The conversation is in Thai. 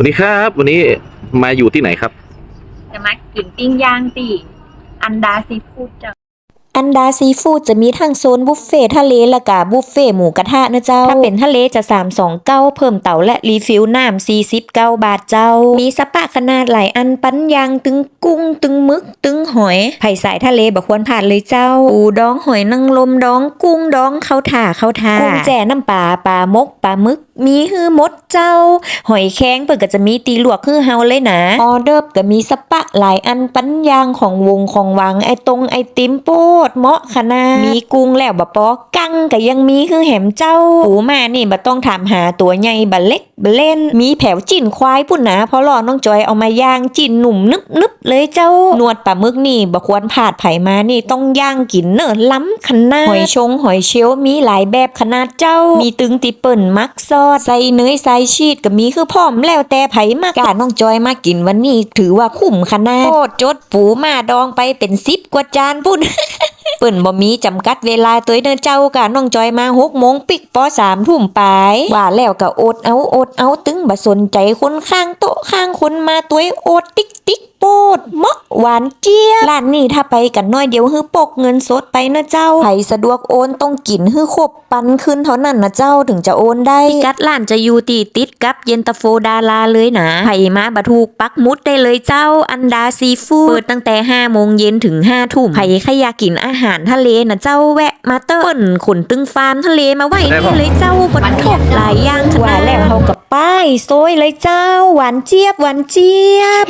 วันนี้ครับ วันนี้มาอยู่ที่ไหนครับ จะมากินปิ้งย่างตีอันดาซีฟู้ดจ้ะ อันดาซีฟู้ดจะมีทั้งโซนบุฟเฟ่ทะเลและกะบุฟเฟ่หมูกระทะนะเจ้า ถ้าเป็นทะเลจะ 329 เพิ่มเต่าและรีฟิลน้ำ49 บาทเจ้า มีสปะขนาดหลายอันปั้นยางตึงกุ้งตึงมึกตึงหอยไผ่สายทะเลบ่ควรผ่านเลยเจ้าอูดองหอยนางรมดองกุ้งดองเข้าวถ่าเข้าวท่ากุ้งแจ่น้ำปลาปลามกปลามึก มีฮือมดเจ้า หอยแข้งเปิดก็จะมีตีลวกคือเฮาเลยนะออเดิร์ฟก็มีสปะหลายอันปั้นยางของวงของวังไอตรงไอติมโปดเหมาะขนาดมีกุ้งแล้วบะปอกังก็ยังมีคือแหมเจ้าปูมานี่บ่ต้องถามหาตัวใหญ่บะเล็กบะเล่น มีแผวจิ้นควายพุ่นนะเพราะรอน้องจอยเอามาย่างจิ้นหนุ่มนึบนึบๆเลยเจ้า นวดปลาหมึกนี่บ่ควรพลาดไผมานี่ต้องย่างกินเนอะล้ำขนาดหอยชงหอยเชลล์มีหลายแบบขนาดเจ้า มีตึงติเปิ่นมักซอสใส่เนยใส่ชีสก็มีคือพร้อมแล้วแต่ไผมากกาน้องจอยมากินวันนี้ถือว่าคุ้มขนาดโคตรจดปูมาดองไปเป็นสิบกว่าจานพุ่น เปิ่นบ่มีจำกัดเวลาตัวเดินเจ้ากะน้องจอยมาหกโมงปิกปอสามทุ่มไปว่าแล้วก็อดเอาอดเอาตึงบ่สนใจคนข้างโต๊ะข้างคนมาตัวอดติ๊กติ๊กโปดม หวานเจี๊ยบร้านนี้ถ้าไปกันน้อยเดียวฮือปกเงินสดไปนะเจ้าใครสะดวกโอนต้องกินฮือครบปันขึ้นเท่านั้นนะเจ้าถึงจะโอนได้พิกัดร้านจะอยู่ตีติดกับเย็นตาโฟดาราเลยนะไผมาบะถูกปักหมุดได้เลยเจ้า อันดาซีฟู้ดเปิดตั้งแต่5โมงเย็นถึง5ทุ่มไผใครอยากกินอาหารทะเลนะเจ้าแวะมาเติ้นขนตึงฟาร์มทะเลมาไว้นี่เลยเจ้าบนทบหลายอย่างขนาดแล้วเฮากับป้ายโซยเลยเจ้า หวานเจี๊ยบหวานเจี๊ยบ